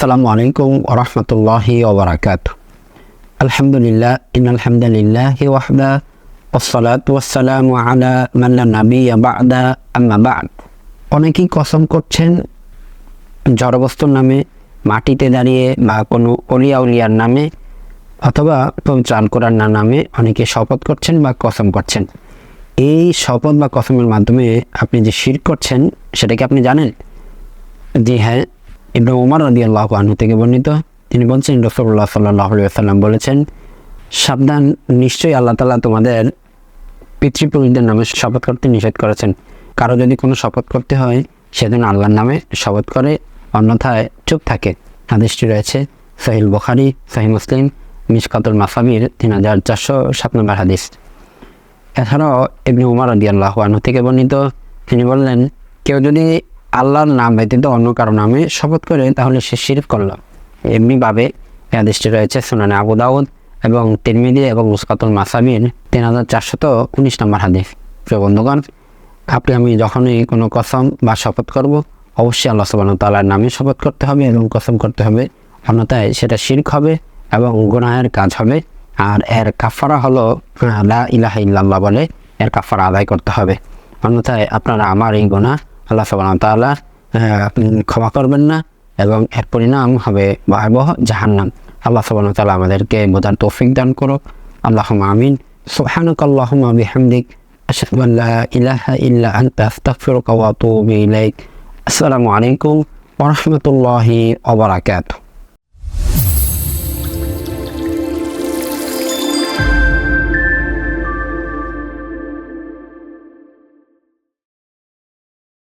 আসসালামু আলাইকুম ওরহমতুল্লাহি ওবরাকাত আলহামদুলিল্লাহ ইন আলহামদুলিল্লাহি ওয়াহদা ওসলাত ওয়াসালাম আলা মান লা নাবিয়্যা বাদা, আম্মা বাদ। অনেকেই কসম করছেন, জড়বস্তুর নামে, মাটিতে দাঁড়িয়ে বা কোনো অলিয়া উলিয়ার নামে, অথবা চাল করার না নামে অনেকে শপথ করছেন বা কসম করছেন। এই শপথ বা কসমের মাধ্যমে আপনি যে শির করছেন সেটাকে আপনি জানেন? জি হ্যাঁ ইব্রাহিম উমর রদি আল্লাহ আনহু থেকে বর্ণিত। তিনি বলছেন রসুল্লাহ সাল্লাহ সাল্লাম বলেছেন, সাবধান, নিশ্চয়ই আল্লাহ তালা তোমাদের পিতৃপুরুষদের নামে শপথ করতে নিষেধ করেছেন। কারও যদি কোনো শপথ করতে হয় সেদিন আল্লাহর নামে শপথ করে, অন্যথায় চুপ থাকে। হাদিসটি রয়েছে সাহিল বখারি সাহি মুসলিম, মিসকাতুল মাসাবির তিন হাজার চারশো সাত নম্বর হাদিস। এছাড়াও এমনি উমার আদি আল্লাহ আনহু থেকে বর্ণিত, তিনি বললেন, কেউ যদি আল্লাহর নাম ব্যতীত অন্য কারও নামে শপথ করে তাহলে সে শিরিফ করল। এমনিভাবে হাদিসটি রয়েছে সুনানে আবু দাউদ এবং তিরমিদি এবং মুসকাতুল মাসাবির তিন হাজার চারশত উনিশ নম্বর হাদিস। প্রিয় বন্ধুগণ আপনি আমি যখনই কোনো কসম বা শপথ করব অবশ্যই আল্লাহ সুবাহ তাল্লার নামে শপথ করতে হবে এবং কসম করতে হবে। অন্যথায় সেটা শির্ক হবে এবং গুনাহের কাজ হবে। আর এর কাফারা হলো আহ, লা ইলাহা ইল্লাল্লাহ বলে এর কাফারা আদায় করতে হবে। অন্যথায় আপনারা আমার এই গুনাহ আল্লাহ সুবাহ তাল্লাহ আপনি ক্ষমা করবেন না এবং এর পরিণাম হবে ভয়াবহ জাহান্নাম। আল্লাহ সুবাহ তাল্লাহ আমাদেরকে বোধার তৌফিক দান করো আল্লাহ আমিন। সুবহানাক আল্লাহ আসসালামু আলাইকুম ওয়া বারাকাতুহু।